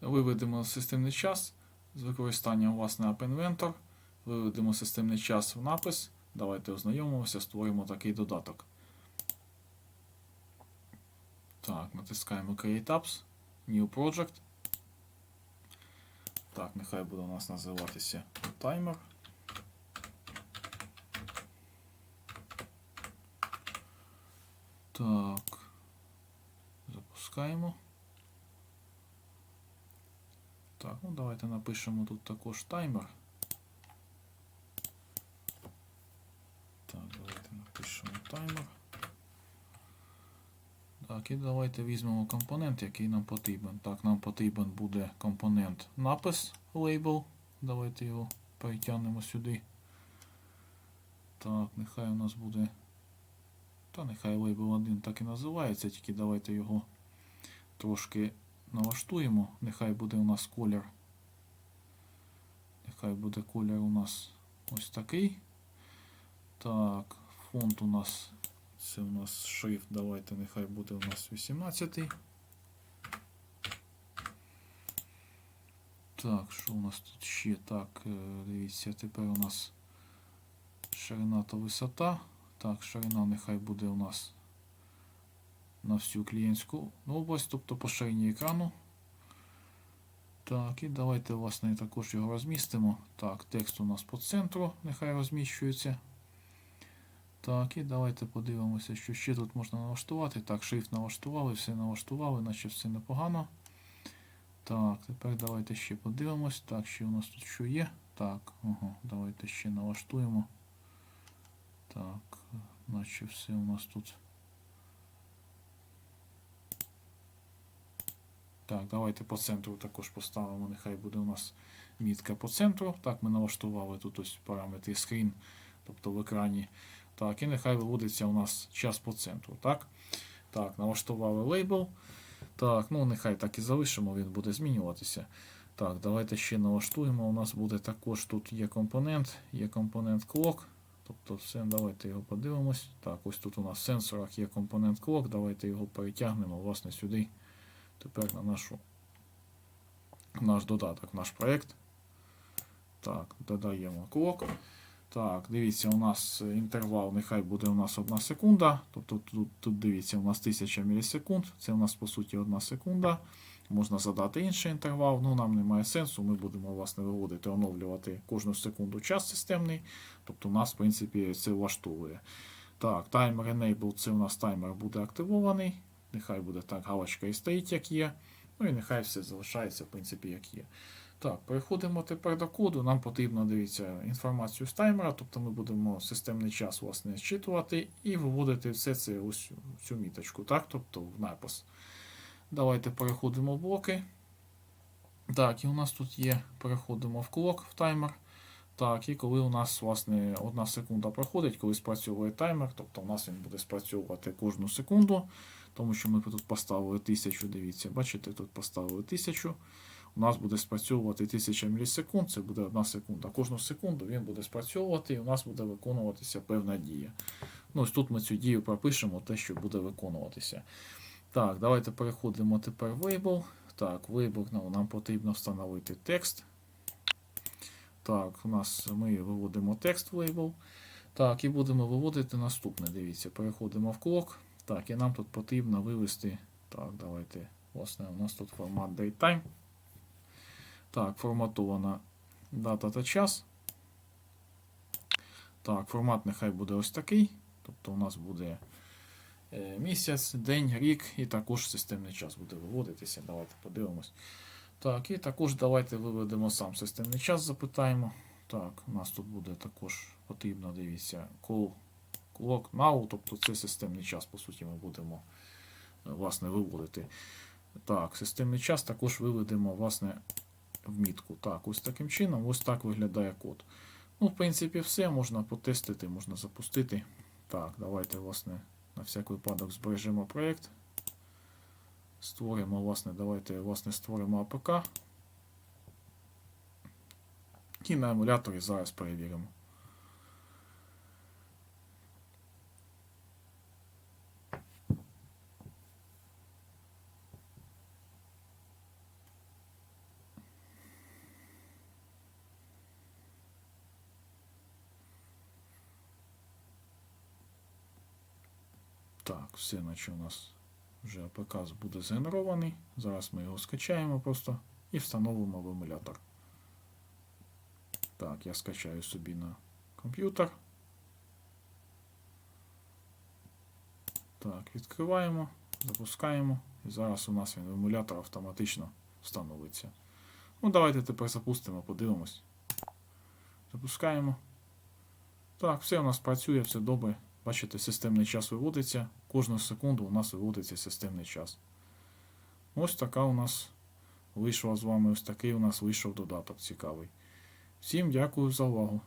Виведемо системний час з використанням власне App Inventor. Виведемо системний час в напис. Давайте ознайомимося, створимо такий додаток. Так, натискаємо Create Apps, New Project. Так, нехай буде у нас називатися таймер. Так. Запускаємо. Так, ну давайте напишемо тут також таймер. Так, давайте напишемо таймер. Так, і давайте візьмемо компонент, який нам потрібен. Так, нам потрібен буде компонент напис label. Давайте його перетягнемо сюди. Так, нехай у нас буде. Та нехай label 1 так і називається, тільки давайте його трошки налаштуємо. Нехай буде у нас колір. Нехай буде колір у нас ось такий. Так, фонд у нас. Це у нас шрифт. Давайте нехай буде у нас 18. Так, що у нас тут ще? Так, е, дивіться, тепер у нас ширина та висота. Так, ширина нехай буде у нас на всю клієнтську область, тобто по ширині екрану. Так, і давайте, власне, також його розмістимо. Так, текст у нас по центру, нехай розміщується. Так, і давайте подивимося, що ще тут можна налаштувати. Так, шрифт налаштували, все налаштували, наче все непогано. Так, тепер давайте ще подивимось. Так, ще у нас тут що є. Так, ага, давайте ще налаштуємо. Так, наче все у нас тут. Так, давайте по центру також поставимо. Нехай буде у нас мітка по центру. Так, ми налаштували тут ось параметри screen, тобто в екрані. Так, і нехай виводиться у нас час по центру. Так, так, налаштували лейбл. Так, ну нехай так і залишимо, він буде змінюватися. Так, давайте ще налаштуємо. У нас буде також тут є компонент, є компонент clock. Тобто все, давайте його подивимось. Так, ось тут у нас в сенсорах є компонент clock. Давайте його перетягнемо власне сюди. Тепер на нашу, наш додаток, наш проєкт. Так, додаємо clock. Так, дивіться, у нас інтервал, нехай буде у нас 1 секунда. Тобто тут, тут дивіться, у нас 1000 мілісекунд. Це у нас по суті 1 секунда. Можна задати інший інтервал, ну нам немає сенсу. Ми будемо власне виводити, оновлювати кожну секунду час системний. Тобто у нас, в принципі, це влаштовує. Так, таймер enable, це у нас таймер буде активований. Нехай буде так, галочка і стоїть, як є. Ну і нехай все залишається, в принципі, як є. Так, переходимо тепер до коду. Нам потрібно, дивіться, інформацію з таймера, тобто ми будемо системний час власне зчитувати і виводити все це ось в цю міточку, так, тобто в напис. Давайте переходимо в блоки. Так, і у нас тут є, переходимо в клок, в таймер. Так, і коли у нас, власне, одна секунда проходить, коли спрацьовує таймер, тобто у нас він буде спрацьовувати кожну секунду, тому що ми тут поставили 1000, дивіться, бачите, тут поставили 1000. У нас буде спрацьовувати 1000 мілісекунд, це буде одна секунда. Кожну секунду він буде спрацьовувати і у нас буде виконуватися певна дія. Ну, ось тут ми цю дію пропишемо, те, що буде виконуватися. Так, давайте переходимо тепер в label. Так, в ну, нам потрібно встановити текст. Так, у нас ми виводимо текст в label. Так, і будемо виводити наступне. Дивіться, переходимо в clock. Так, і нам тут потрібно вивести. Так, давайте. Власне, у нас тут формат datetime. Так, форматована дата та час. Так, формат нехай буде ось такий. Тобто у нас буде е, місяць, день, рік, і також системний час буде виводитися. Давайте подивимось. Так, і також давайте виведемо сам системний час, запитаємо. Так, у нас тут буде також потрібно, дивіться, call clock now, тобто це системний час, по суті, ми будемо е, власне виводити. Так, системний час також виведемо, власне, в мітку. Так, ось таким чином, ось так виглядає код. Ну, в принципі, все можна потестити, можна запустити. Так, давайте, власне, на всяк випадок збережемо проєкт. Створимо, власне, давайте власне, створимо АПК. І на емуляторі зараз перевіримо. Так, все, наче у нас вже АПК буде згенерований. Зараз ми його скачаємо просто і встановимо в емулятор. Так, я скачаю собі на комп'ютер. Так, відкриваємо, запускаємо. І зараз у нас він в емулятор автоматично встановиться. Ну, давайте тепер запустимо, подивимось. Запускаємо. Так, все у нас працює, все добре. Бачите, системний час виводиться. Кожну секунду у нас виводиться системний час. Ось така у нас вийшла з вами, ось такий у нас вийшов додаток цікавий. Всім дякую за увагу.